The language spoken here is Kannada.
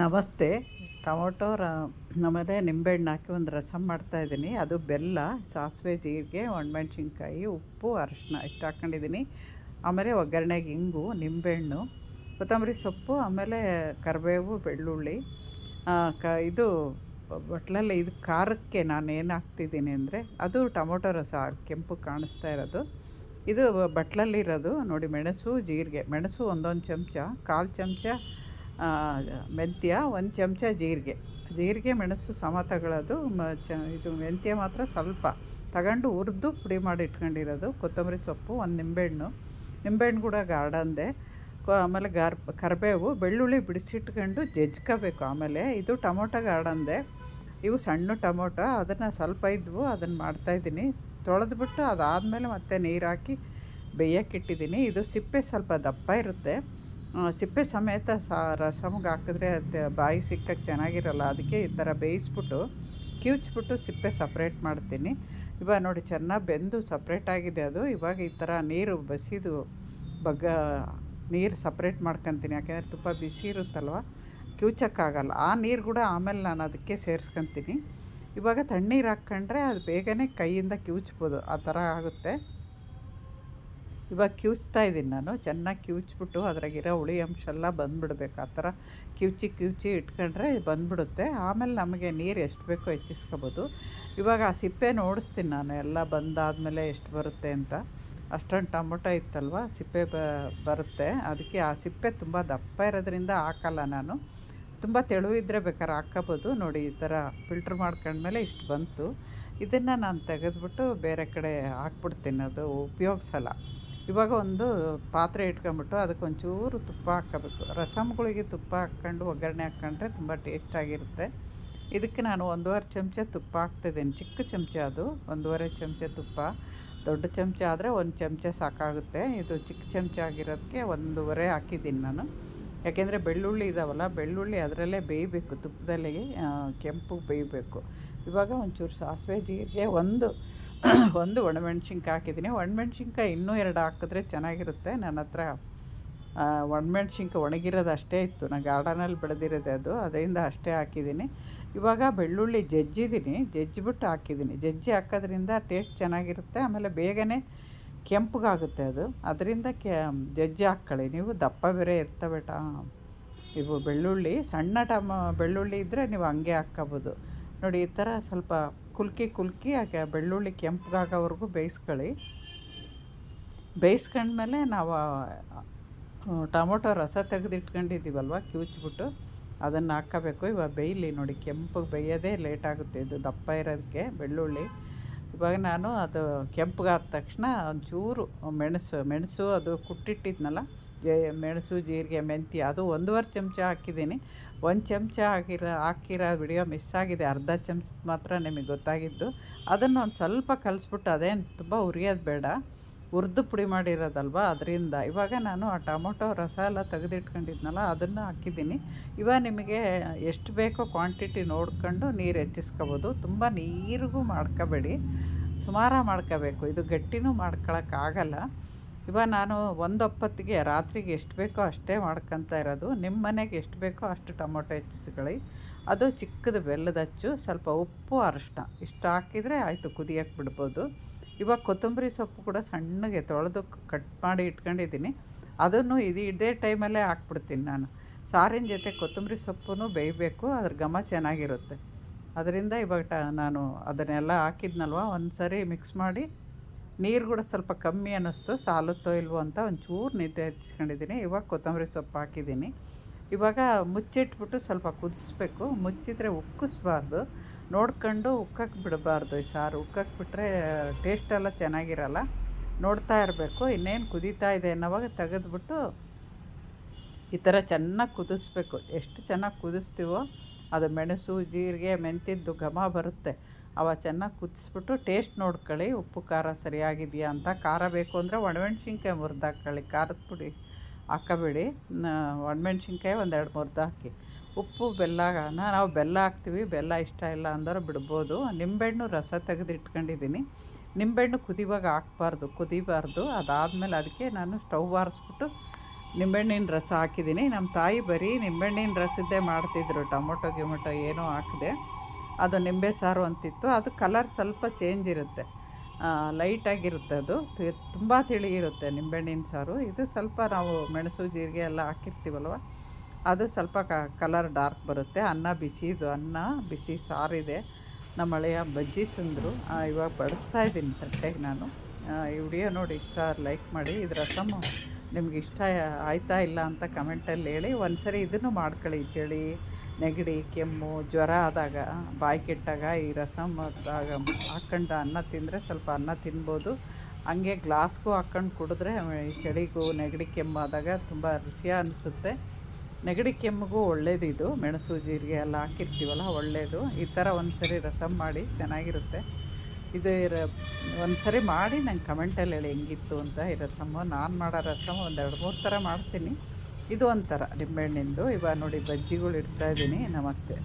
ನಮಸ್ತೆ. ಟೊಮೊಟೊ ರ ಆಮೇಲೆ ನಿಂಬೆಹಣ್ಣು ಹಾಕಿ ಒಂದು ರಸಮ್ ಮಾಡ್ತಾಯಿದ್ದೀನಿ ಅದು ಬೆಲ್ಲ, ಸಾಸಿವೆ ಜೀರಿಗೆ, ಒಣಮೆಣ್ಸಿನ್ಕಾಯಿ, ಉಪ್ಪು, ಅರಶಿನ ಇಷ್ಟು ಹಾಕ್ಕೊಂಡಿದ್ದೀನಿ ಆಮೇಲೆ ಒಗ್ಗರಣೆಗೆ ಇಂಗು, ನಿಂಬೆಹಣ್ಣು, ಕೊತ್ತಂಬರಿ ಸೊಪ್ಪು, ಆಮೇಲೆ ಕರಿಬೇವು, ಬೆಳ್ಳುಳ್ಳಿ. ಕ, ಇದು ಬಟ್ಲಲ್ಲಿ ಇದು ಖಾರಕ್ಕೆ ನಾನು ಏನು ಹಾಕ್ತಿದ್ದೀನಿ ಅಂದರೆ ಅದು ಟೊಮೊಟೊ ರಸ, ಕೆಂಪು ಕಾಣಿಸ್ತಾ ಇರೋದು. ಇದು ಬಟ್ಲಲ್ಲಿರೋದು. ನೋಡಿ, ಮೆಣಸು, ಜೀರಿಗೆ. ಮೆಣಸು ಒಂದೊಂದು ಚಮಚ, ಕಾಲು ಚಮಚ ಮೆಂತ್ಯ ಒಂದು ಚಮಚ ಜೀರಿಗೆ. ಜೀರಿಗೆ, ಮೆಣಸು ಸಮ ತಗೊಳ್ಳೋದು ಮ, ಚ, ಇದು ಮೆಂತ್ಯ ಮಾತ್ರ ಸ್ವಲ್ಪ. ತಗೊಂಡು ಹುರಿದು ಪುಡಿ ಮಾಡಿ ಇಟ್ಕೊಂಡಿರೋದು. ಕೊತ್ತಂಬರಿ ಸೊಪ್ಪು, ಒಂದು ನಿಂಬೆಹಣ್ಣು. ನಿಂಬೆಹಣ್ಣು ಕೂಡ ಗಾರ್ಡನ್ದೆ. ಆಮೇಲೆ ಗಾರ್, ಕರಿಬೇವು, ಬೆಳ್ಳುಳ್ಳಿ ಬಿಡಿಸಿಟ್ಕೊಂಡು ಜಜ್ಕೋಬೇಕು ಆಮೇಲೆ. ಇದು ಟೊಮೊಟೊ ಗಾರ್ಡನ್ದೆ. ಇವು ಸಣ್ಣ ಟೊಮೊಟೊ. ಅದನ್ನು ಸ್ವಲ್ಪ ಇದ್ವು, ಅದನ್ನು ಮಾಡ್ತಾಯಿದ್ದೀನಿ ತೊಳೆದ್ಬಿಟ್ಟು ಅದಾದಮೇಲೆ ಮತ್ತೆ ನೀರು ಹಾಕಿ ಬೇಯಕ್ಕಿಟ್ಟಿದ್ದೀನಿ ಇದು ಸಿಪ್ಪೆ ಸ್ವಲ್ಪ ದಪ್ಪ ಇರುತ್ತೆ. ಸಿಪ್ಪೆ ಸಮೇತ ಸಾ ರಸಮ್ಗೆ ಹಾಕಿದ್ರೆ ಅದು ಬಾಯಿ ಸಿಕ್ಕಕ್ಕೆ ಚೆನ್ನಾಗಿರಲ್ಲ. ಅದಕ್ಕೆ ಈ ಥರ ಬೇಯಿಸ್ಬಿಟ್ಟು ಕಿವುಚ್ಬಿಟ್ಟು ಸಿಪ್ಪೆ ಸಪ್ರೇಟ್ ಮಾಡ್ತೀನಿ. ಇವಾಗ ನೋಡಿ ಚೆನ್ನಾಗಿ ಬೆಂದು ಸಪ್ರೇಟ್ ಆಗಿದೆ ಅದು. ಇವಾಗ ಈ ಥರ ನೀರು ಬಸಿದು ಬಗ್ಗ ನೀರು ಸಪ್ರೇಟ್ ಮಾಡ್ಕೊತೀನಿ. ಯಾಕೆಂದರೆ ತುಪ್ಪ ಬಿಸಿ ಇರುತ್ತಲ್ವ? ಕಿವುಚಕ್ಕಾಗಲ್ಲ ಆ ನೀರು ಕೂಡ ಆಮೇಲೆ ನಾನು ಅದಕ್ಕೆ ಸೇರಿಸ್ಕೊತೀನಿ. ಇವಾಗ ತಣ್ಣೀರು ಹಾಕ್ಕೊಂಡ್ರೆ ಅದು ಬೇಗನೆ ಕೈಯಿಂದ ಕಿವುಚ್ಬೋದು. ಆ ಥರ ಆಗುತ್ತೆ. ಇವಾಗ ಕಿವುಚ್ತಾ ಇದ್ದೀನಿ ನಾನು. ಚೆನ್ನಾಗಿ ಕಿವುಚ್ಬಿಟ್ಟು ಅದ್ರಾಗಿರೋ ಹುಳಿ ಅಂಶ ಎಲ್ಲ ಬಂದ್ಬಿಡ್ಬೇಕು. ಆ ಥರ ಕಿವುಚಿ ಕಿವುಚಿ ಇಟ್ಕೊಂಡ್ರೆ ಬಂದ್ಬಿಡುತ್ತೆ. ಆಮೇಲೆ ನಮಗೆ ನೀರು ಎಷ್ಟು ಬೇಕೋ ಹೆಚ್ಚಿಸ್ಕೋಬೋದು. ಇವಾಗ ಆ ಸಿಪ್ಪೆ ನೋಡಿಸ್ತೀನಿ ನಾನು. ಎಲ್ಲ ಬಂದಾದಮೇಲೆ ಎಷ್ಟು ಬರುತ್ತೆ ಅಂತ. ಅಷ್ಟೊಂದು ಟೊಮೊಟೊ ಇತ್ತಲ್ವ? ಸಿಪ್ಪೆ ಬರುತ್ತೆ. ಅದಕ್ಕೆ ಆ ಸಿಪ್ಪೆ ತುಂಬ ದಪ್ಪ ಇರೋದ್ರಿಂದ ಹಾಕಲ್ಲ ನಾನು. ತುಂಬ ತೆಳು ಇದ್ದರೆ ಬೇಕಾದ್ರೆ ಹಾಕ್ಕೋಬೋದು. ನೋಡಿ, ಈ ಥರ ಫಿಲ್ಟ್ರ್ ಮಾಡ್ಕೊಂಡ್ಮೇಲೆ ಇಷ್ಟು ಬಂತು. ಇದನ್ನು ನಾನು ತೆಗೆದ್ಬಿಟ್ಟು ಬೇರೆ ಕಡೆ ಹಾಕ್ಬಿಡ್ತೀನಿ. ಅದು ಉಪಯೋಗಿಸಲ್ಲ. ಇವಾಗ ಒಂದು ಪಾತ್ರೆ ಇಟ್ಕೊಂಬಿಟ್ಟು ಅದಕ್ಕೆ ಒಂಚೂರು ತುಪ್ಪ ಹಾಕ್ಕೋಬೇಕು. ರಸಮ್ಗಳಿಗೆ ತುಪ್ಪ ಹಾಕ್ಕೊಂಡು ಒಗ್ಗರಣೆ ಹಾಕ್ಕೊಂಡ್ರೆ ತುಂಬ ಟೇಸ್ಟಾಗಿರುತ್ತೆ ಇದಕ್ಕೆ ನಾನು ಒಂದೂವರೆ ಚಮಚ ತುಪ್ಪ ಹಾಕ್ತಿದ್ದೀನಿ. ಚಿಕ್ಕ ಚಮಚ ಅದು, ಒಂದೂವರೆ ಚಮಚ ತುಪ್ಪ. ದೊಡ್ಡ ಚಮಚ ಆದರೆ ಒಂದು ಚಮಚ ಸಾಕಾಗುತ್ತೆ. ಇದು ಚಿಕ್ಕ ಚಮಚ ಆಗಿರೋದಕ್ಕೆ ಒಂದೂವರೆ ಹಾಕಿದ್ದೀನಿ ನಾನು. ಯಾಕೆಂದರೆ ಬೆಳ್ಳುಳ್ಳಿ ಇದಾವಲ್ಲ, ಬೆಳ್ಳುಳ್ಳಿ ಅದರಲ್ಲೇ ಬೇಯಬೇಕು, ತುಪ್ಪದಲ್ಲಿ ಕೆಂಪು ಬೇಯಬೇಕು. ಇವಾಗ ಒಂಚೂರು ಸಾಸಿವೆ ಜೀರಿಗೆ ಒಂದು ಒಂದು ಒಣಮೆಣ್ಸಿನ್ಕಾಯಿ ಹಾಕಿದ್ದೀನಿ. ಒಣಮೆಣ್ಸಿನ್ಕಾಯಿ ಇನ್ನೂ ಎರಡು ಹಾಕಿದ್ರೆ ಚೆನ್ನಾಗಿರುತ್ತೆ. ನನ್ನ ಹತ್ರ ಒಣಮೆಣ್ಸಿನ್ಕಾಯಿ ಒಣಗಿರೋದು ಅಷ್ಟೇ ಇತ್ತು. ನಾನು ಗಾರ್ಡನಲ್ಲಿ ಬೆಳೆದಿರೋದೆ ಅದು. ಅದರಿಂದ ಅಷ್ಟೇ ಹಾಕಿದ್ದೀನಿ. ಇವಾಗ ಬೆಳ್ಳುಳ್ಳಿ ಜಜ್ಜಿದ್ದೀನಿ. ಜಜ್ಜಿಬಿಟ್ಟು ಹಾಕಿದ್ದೀನಿ. ಜಜ್ಜಿ ಹಾಕೋದ್ರಿಂದ ಟೇಸ್ಟ್ ಚೆನ್ನಾಗಿರುತ್ತೆ. ಆಮೇಲೆ ಬೇಗನೆ ಕೆಂಪಗಾಗುತ್ತೆ ಅದು. ಅದರಿಂದ ಕೆ, ಜಜ್ಜಿ ಹಾಕ್ಕೊಳ್ಳಿ. ನೀವು ದಪ್ಪ ಬೇರೆ ಇರ್ತವೆ ಟ, ಇವು ಬೆಳ್ಳುಳ್ಳಿ. ಸಣ್ಣ ಟಮ, ಬೆಳ್ಳುಳ್ಳಿ ಇದ್ದರೆ ನೀವು ಹಂಗೆ ಹಾಕ್ಕೋಬೋದು. ನೋಡಿ, ಈ ಥರ ಸ್ವಲ್ಪ ಕುಲ್ಕಿ ಕುಲ್ಕಿ, ಹಾಗೆ ಬೆಳ್ಳುಳ್ಳಿ ಕೆಂಪಗಾಗೋವರೆಗೂ ಬೇಯಿಸ್ಕೊಳ್ಳಿ. ಬೇಯಿಸ್ಕೊಂಡ್ಮೇಲೆ ನಾವು ಟೊಮೊಟೊ ರಸ ತೆಗೆದಿಟ್ಕೊಂಡಿದ್ದೀವಲ್ವ, ಕಿವುಚ್ಬಿಟ್ಟು ಅದನ್ನು ಹಾಕ್ಕೋಬೇಕು. ಇವಾಗ ಬೇಯಲಿ ನೋಡಿ ಕೆಂಪಗೆ ಬೇಯೋದೇ ಲೇಟ್ ಆಗುತ್ತೆ ಇದು ದಪ್ಪ ಇರೋದಕ್ಕೆ, ಬೆಳ್ಳುಳ್ಳಿ. ಇವಾಗ ನಾನು ಅದು ಕೆಂಪಗಾದ ತಕ್ಷಣ ಒಂಚೂರು ಮೆಣಸು ಮೆಣಸು ಅದು ಕುಟ್ಟಿಟ್ಟಿದ್ನಲ್ಲ ಮೆಣಸು, ಜೀರಿಗೆ, ಮೆಂತ್ಯ, ಅದು ಒಂದೂವರೆ ಚಮಚ ಹಾಕಿದ್ದೀನಿ. ಒಂದು ಚಮಚ ಹಾಕಿರೋ ಹಾಕಿರೋ ವಿಡಿಯೋ ಮಿಸ್ ಆಗಿದೆ. ಅರ್ಧ ಚಮಚ ಮಾತ್ರ ನಿಮಗೆ ಗೊತ್ತಾಗಿದ್ದು. ಅದನ್ನು ಒಂದು ಸ್ವಲ್ಪ ಕಲಿಸ್ಬಿಟ್ಟು ಅದೇನು ತುಂಬ ಉರಿಯೋದು ಬೇಡ. ಹುರಿದು ಪುಡಿ ಮಾಡಿರೋದಲ್ವ? ಅದರಿಂದ. ಇವಾಗ ನಾನು ಆ ಟೊಮೊಟೊ ರಸ ಎಲ್ಲ ತೆಗೆದಿಟ್ಕೊಂಡಿದ್ನಲ್ಲ, ಅದನ್ನು ಹಾಕಿದ್ದೀನಿ. ಇವಾಗ ನಿಮಗೆ ಎಷ್ಟು ಬೇಕೋ ಕ್ವಾಂಟಿಟಿ ನೋಡ್ಕೊಂಡು ನೀರು ಹೆಚ್ಚಿಸ್ಕೋಬೋದು. ತುಂಬ ನೀರಿಗೂ ಮಾಡ್ಕೋಬೇಡಿ. ಸುಮಾರು ಮಾಡ್ಕೋಬೇಕು. ಇದು ಗಟ್ಟಿನೂ ಮಾಡ್ಕೊಳಕ್ಕಾಗಲ್ಲ ಇವಾಗ ನಾನು ಒಂದೊಪ್ಪತ್ತಿಗೆ ರಾತ್ರಿಗೆ ಎಷ್ಟು ಬೇಕೋ ಅಷ್ಟೇ ಮಾಡ್ಕೊತ ಇರೋದು. ನಿಮ್ಮ ಮನೆಗೆ ಎಷ್ಟು ಬೇಕೋ ಅಷ್ಟು ಟೊಮೊಟೊ ಹೆಚ್ಚಿಸ್ಕೊಳ್ಳಿ. ಅದು ಚಿಕ್ಕದು ಬೆಲ್ಲದ ಅಚ್ಚು, ಸ್ವಲ್ಪ ಉಪ್ಪು ಅರಿಶಿನ ಇಷ್ಟು ಹಾಕಿದರೆ ಆಯಿತು, ಕುದಿಯಕ್ಕೆ ಬಿಡ್ಬೋದು. ಇವಾಗ ಕೊತ್ತಂಬರಿ ಸೊಪ್ಪು ಕೂಡ ಸಣ್ಣಗೆ ತೊಳೆದು ಕಟ್ ಮಾಡಿ ಇಟ್ಕೊಂಡಿದ್ದೀನಿ. ಅದನ್ನು ಇದು ಇದೇ ಟೈಮಲ್ಲೇ ಹಾಕ್ಬಿಡ್ತೀನಿ ನಾನು. ಸಾರಿನ ಜೊತೆ ಕೊತ್ತಂಬರಿ ಸೊಪ್ಪು ಬೇಯಬೇಕು, ಅದ್ರ ಘಮ ಚೆನ್ನಾಗಿರುತ್ತೆ. ಅದರಿಂದ ಇವಾಗ ಟ, ನಾನು ಅದನ್ನೆಲ್ಲ ಹಾಕಿದ್ನಲ್ವ ಒಂದು ಸರಿ ಮಿಕ್ಸ್ ಮಾಡಿ ನೀರು ಕೂಡ ಸ್ವಲ್ಪ ಕಮ್ಮಿ ಅನ್ನಿಸ್ತು. ಸಾಲುತ್ತೋ ಇಲ್ವೋ ಅಂತ ಒಂಚೂರು ನೀರು ಹಚ್ಕೊಂಡಿದ್ದೀನಿ. ಇವಾಗ ಕೊತ್ತಂಬರಿ ಸೊಪ್ಪು ಹಾಕಿದ್ದೀನಿ. ಇವಾಗ ಮುಚ್ಚಿಟ್ಬಿಟ್ಟು ಸ್ವಲ್ಪ ಕುದಿಸ್ಬೇಕು. ಮುಚ್ಚಿದ್ರೆ ಉಕ್ಕಿಸ್ಬಾರ್ದು. ನೋಡ್ಕೊಂಡು ಉಕ್ಕಕ್ಕೆ ಬಿಡಬಾರ್ದು ಈ ಸಾರು. ಉಕ್ಕಕ್ಕೆ ಬಿಟ್ಟರೆ ಟೇಸ್ಟೆಲ್ಲ ಚೆನ್ನಾಗಿರಲ್ಲ. ನೋಡ್ತಾ ಇರಬೇಕು. ಇನ್ನೇನು ಕುದೀತಾ ಇದೆ ಅನ್ನೋವಾಗ ತೆಗೆದ್ಬಿಟ್ಟು ಈ ಥರ ಚೆನ್ನಾಗಿ ಕುದಿಸ್ಬೇಕು. ಎಷ್ಟು ಚೆನ್ನಾಗಿ ಕುದಿಸ್ತೀವೋ ಅದು ಮೆಣಸು, ಜೀರಿಗೆ ಮೆಂತಿದ್ದು ಘಮ ಬರುತ್ತೆ. ಅವ ಚೆನ್ನಾಗಿ ಕುದಿಸ್ಬಿಟ್ಟು ಟೇಸ್ಟ್ ನೋಡ್ಕೊಳ್ಳಿ. ಉಪ್ಪು, ಖಾರ ಸರಿಯಾಗಿದೆಯಾ ಅಂತ. ಖಾರ ಬೇಕು ಅಂದರೆ ಒಣಮೆಣ್ಸಿನ್ಕಾಯಿ ಮುರಿದಾಕೊಳ್ಳಿ ಖಾರದ ಪುಡಿ ಹಾಕಬೇಡಿ. ಒಣಮೆಣ್ಸಿನ್ಕಾಯಿ ಒಂದೆರಡು ಮುರಿದು ಹಾಕಿ. ಉಪ್ಪು, ಬೆಲ್ಲ ನಾವು ಬೆಲ್ಲ ಹಾಕ್ತೀವಿ. ಬೆಲ್ಲ ಇಷ್ಟ ಇಲ್ಲ ಅಂದ್ರೆ ಬಿಡ್ಬೋದು. ನಿಂಬೆಹಣ್ಣು ರಸ ತೆಗೆದು ಇಟ್ಕೊಂಡಿದ್ದೀನಿ. ನಿಂಬೆಹಣ್ಣು ಕುದಿವಾಗ ಹಾಕ್ಬಾರ್ದು. ಕುದಿಬಾರ್ದು. ಅದಾದಮೇಲೆ ಅದಕ್ಕೆ ನಾನು ಸ್ಟವ್ ಆರಿಸ್ಬಿಟ್ಟು ನಿಂಬೆಹಣ್ಣಿನ ರಸ ಹಾಕಿದ್ದೀನಿ. ನಮ್ಮ ತಾಯಿ ಬರೀ ನಿಂಬೆಹಣ್ಣಿನ ರಸದ್ದೇ ಮಾಡ್ತಿದ್ರು. ಟೊಮೊಟೊ, ಗಿಮೊಟೊ ಏನೂ ಹಾಕಿದೆ. ಅದು ನಿಂಬೆ ಸಾರು ಅಂತಿತ್ತು. ಅದು ಕಲರ್ ಸ್ವಲ್ಪ ಚೇಂಜ್ ಇರುತ್ತೆ. ಲೈಟಾಗಿರುತ್ತೆ ಅದು. ತುಂಬ ತಿಳಿ ಇರುತ್ತೆ ನಿಂಬೆಹಣ್ಣಿನ ಸಾರು. ಇದು ಸ್ವಲ್ಪ ನಾವು ಮೆಣಸು, ಜೀರಿಗೆ ಎಲ್ಲ ಹಾಕಿರ್ತೀವಲ್ವ? ಅದು ಸ್ವಲ್ಪ ಕಲರ್ ಡಾರ್ಕ್ ಬರುತ್ತೆ. ಅನ್ನ ಬಿಸಿದು, ಅನ್ನ ಬಿಸಿ ಸಾರಿದೆ. ನಮ್ಮ ಹಳೆಯ ಬಜ್ಜಿ ತಿಂದರು. ಇವಾಗ ಬಡಿಸ್ತಾ ಇದ್ದೀನಿ ತಟ್ಟೆಗೆ ನಾನು. ಈ ವಿಡಿಯೋ ನೋಡಿ ಇಷ್ಟ ಲೈಕ್ ಮಾಡಿ. ಇದು ರಸಮ್ ನಿಮ್ಗೆ ಇಷ್ಟ ಆಯ್ತಾ ಇಲ್ಲ ಅಂತ ಕಮೆಂಟಲ್ಲಿ ಹೇಳಿ. ಒಂದು ಸರಿ ಇದನ್ನು ಮಾಡ್ಕೊಳ್ಳಿ, ಚಳಿ, ನೆಗಡಿ, ಕೆಮ್ಮು, ಜ್ವರ ಆದಾಗ, ಬಾಯಿ ಕೆಟ್ಟಾಗ, ಈ ರಸಮ್ ಹಾಕ್ಕೊಂಡು ಅನ್ನ ತಿಂದರೆ ಸ್ವಲ್ಪ ಅನ್ನ ತಿನ್ಬೋದು. ಹಂಗೆ ಗ್ಲಾಸ್ಗೂ ಹಾಕ್ಕೊಂಡು ಕುಡಿದ್ರೆ ಈ ಚಳಿಗೂ, ನೆಗಡಿ, ಕೆಮ್ಮು ಆದಾಗ ತುಂಬ ರುಚಿಯ ಅನಿಸುತ್ತೆ. ನೆಗಡಿ, ಕೆಮ್ಮಿಗೂ ಒಳ್ಳೇದು ಇದು ಮೆಣಸು, ಜೀರಿಗೆ ಎಲ್ಲ ಹಾಕಿರ್ತೀವಲ್ಲ ಒಳ್ಳೆಯದು ಈ ಥರ ಒಂದು ಸರಿ ರಸಮ್ ಮಾಡಿ, ಚೆನ್ನಾಗಿರುತ್ತೆ. ಇದು ಇರೋ ಒಂದು ಸರಿ ಮಾಡಿ ನಂಗೆ ಕಮೆಂಟಲ್ಲಿ ಹೇಳಿ ಹೆಂಗಿತ್ತು ಅಂತ ಇರೋ ಸಮ ನಾನು ಮಾಡೋ ರಸಮ್ ಒಂದು ಎರಡು ಮೂರು ಥರ ಮಾಡ್ತೀನಿ. ಇದು ಒಂಥರ ನಿಂಬೆಹಣ್ಣಿಂದು. ಇವಾಗ ನೋಡಿ ಬಜ್ಜಿಗಳು ಇಡ್ತಾಯಿದ್ದೀನಿ ನಮಸ್ತೆ.